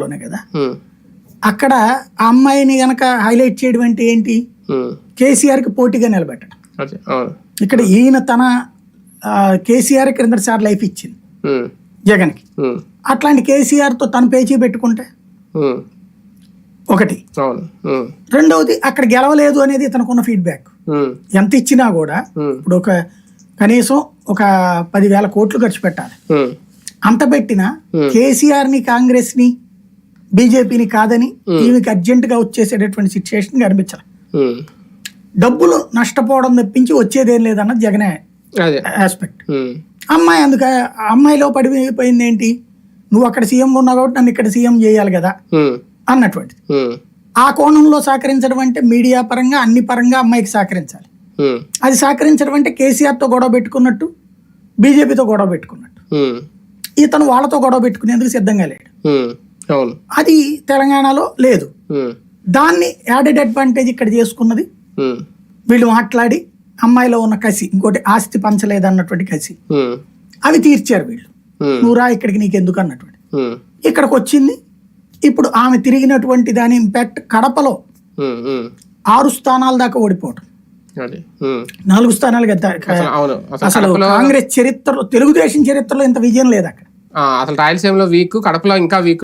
లోనే కదా. అక్కడ ఆ అమ్మాయిని గనక హైలైట్ చేయడం అంటే ఏంటి? కేసీఆర్కి పోటీగా నిలబెట్టడం ఇక్కడ ఈయన తన కేసీఆర్ క్రింద సార్ లైఫ్ ఇచ్చింది. ఉమ్, జగన్కి. ఉమ్, అట్లాంటి కేసీఆర్తో తను పేచీ పెట్టుకుంటే? ఒకటి. రెండవది అక్కడ గెలవలేదు అనేది తనకున్న ఫీడ్బ్యాక్. ఎంత ఇచ్చినా కూడా ఇప్పుడు ఒక కనీసం ఒక పదివేల కోట్లు ఖర్చు పెట్టాలి. అంత పెట్టినా. కేసీఆర్ని కాంగ్రెస్ని బీజేపీని కాదని ఈమెకి అర్జెంట్గా వచ్చేసేటటువంటి సిచ్యువేషన్ కనిపించాలి. డబ్బులు నష్టపోవడం తప్పించి వచ్చేదేం లేదన్నది జగనే ఆస్పెక్ట్ అమ్మాయి అందుక అమ్మాయిలో పడిపోయింది ఏంటి? నువ్వు అక్కడ సీఎం ఉన్నావు కాబట్టి నన్ను ఇక్కడ సీఎం చేయాలి కదా? అన్నటువంటిది. ఆ కోణంలో సహకరించడం అంటే మీడియా పరంగా అన్ని పరంగా అమ్మాయికి సహకరించాలి. అది సహకరించడం అంటే కేసీఆర్తో గొడవ పెట్టుకున్నట్టు బీజేపీతో గొడవ పెట్టుకున్నట్టు. ఇతను వాళ్ళతో గొడవ పెట్టుకునేందుకు సిద్ధంగా లేడు. అది తెలంగాణలో లేదు. దాన్ని యాడెడ్ అడ్వాంటేజ్ ఇక్కడ చేసుకున్నది వీళ్ళు మాట్లాడి అమ్మాయిలో ఉన్న కసి ఇంకోటి ఆస్తి పంచలేదన్నటువంటి కసి. అవి తీర్చారు వీళ్ళు. ఉమ్, నువ్వు రా ఇక్కడికి నీకు ఎందుకు అన్నటువంటి. ఇక్కడికి వచ్చింది ఇప్పుడు ఆమె తిరిగినటువంటి దాని ఇంపాక్ట్ కడపలో ఆరు స్థానాల దాకా ఓడిపోవటం. నాలుగు స్థానాలు అసలు కాంగ్రెస్ చరిత్రలో తెలుగుదేశం చరిత్రలో ఇంత విజయం లేదు అక్కడ అసలు రాయలసీమలో వీక్ కడపలో ఇంకా వీక్